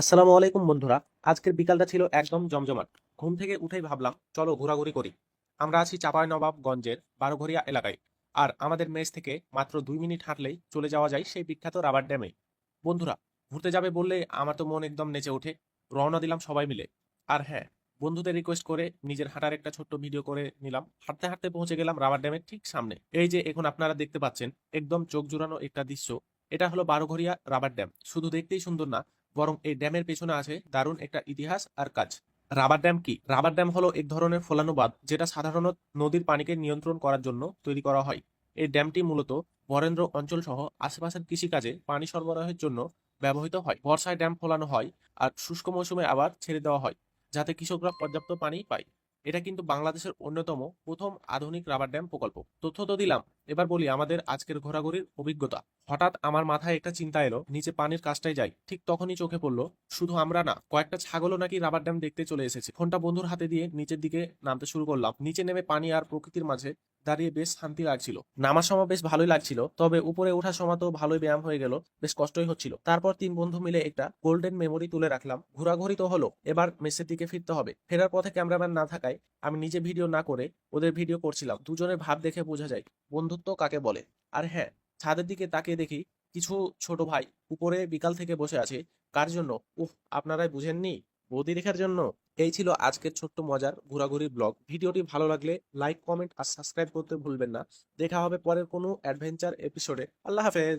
আসসালামু আলাইকুম বন্ধুরা। আজকের বিকালটা ছিল একদম জমজমাট। ঘুম থেকে উঠেই ভাবলাম, চলো ঘোরাঘুরি করি। আমরা আছি চাঁপাইনবাবগঞ্জের বারোঘরিয়া এলাকায়। আর আমাদের মেস থেকে মাত্র দুই মিনিট হাঁটলেই চলে যাওয়া যায় সেই বিখ্যাত রাবার ড্যামে। বন্ধুরা, ঘুরতে যাবে বললে আমার তো মন একদম নেচে ওঠে। রওনা দিলাম সবাই মিলে। আর হ্যাঁ বন্ধুদের রিকোয়েস্ট করে নিজের হাঁটার একটা ছোট্ট ভিডিও করে নিলাম। হাঁটতে হাঁটতে পৌঁছে গেলাম রাবার ড্যামের ঠিক সামনে। এই যে এখন আপনারা দেখতে পাচ্ছেন, একদম চোখ জুড়ানো একটা দৃশ্য। এটা হলো বারোঘরিয়া রাবার ড্যাম। শুধু দেখতেই সুন্দর না বরং এই ড্যামের পেছনে আছে দারুণ একটা ইতিহাস আর কাজ। রাবার ড্যাম কি? রাবার ড্যাম হলো এক ধরনের ফলানো বাঁধ, যেটা সাধারণত নদীর পানিকে নিয়ন্ত্রণ করার জন্য তৈরি করা হয়। এই ড্যামটি মূলত বরেন্দ্র অঞ্চল সহ আশেপাশের কৃষিকাজে পানি সরবরাহের জন্য ব্যবহৃত হয়। বর্ষায় ড্যাম ফোলানো হয় আর শুষ্ক মৌসুমে আবার ছেড়ে দেওয়া হয়, যাতে কৃষকরা পর্যাপ্ত পানি পায়। এটা কিন্তু বাংলাদেশের অন্যতম প্রথম আধুনিক রাবার ড্যাম প্রকল্প। তথ্য তো দিলাম। এবার বলি আমাদের আজকের ঘোরাঘুরির অভিজ্ঞতা। হঠাৎ আমার মাথায় একটা চিন্তা এলো, নিচে পানির কাজটাই যাই। ঠিক তখনই চোখে পড়ল, শুধু আমরা না, কয়েকটা ছাগলও নাকি রাবার ড্যাম দেখতে চলে এসেছে। ফোনটা বন্ধুর হাতে দিয়ে নিচের দিকে নামতে শুরু করলাম। নিচে নেমে পানি আর প্রকৃতির মাঝে দাঁড়িয়ে বেশ শান্তি লাগছিল। নামার সময় বেশ ভালোই লাগছিল, তবে উপরে ওঠার সময় তো ভালোই ব্যায়াম হয়ে গেল, বেশ কষ্টই হচ্ছিল। তারপর তিন বন্ধু মিলে একটা গোল্ডেন মেমোরি তুলে রাখলাম, ঘোরাঘুরি তো হলো, এবার মেসের দিকে ফিরতে হবে। ফেরার পথে ক্যামেরাম্যান না থাকায় আমি নিজে ভিডিও না করে ওদের ভিডিও করছিলাম, দুজনের ভাব দেখে বোঝা যায়, বন্ধুত্ব কাকে বলে? আর হ্যাঁ ছাদের দিকে তাকিয়ে দেখি কিছু ছোট ভাই উপরে বিকাল থেকে বসে আছে, কার জন্য? উফ, আপনারাই বুঝেননি? বৌদি দেখার জন্য? এই ছিল আজকের ছোট্ট মজার ঘোরাঘুরি ব্লগ। ভিডিওটি ভালো লাগলে লাইক কমেন্ট আর সাবস্ক্রাইব করতে ভুলবেন না। দেখা হবে পরের কোনো অ্যাডভেঞ্চার এপিসোডে আল্লাহ হাফেজ।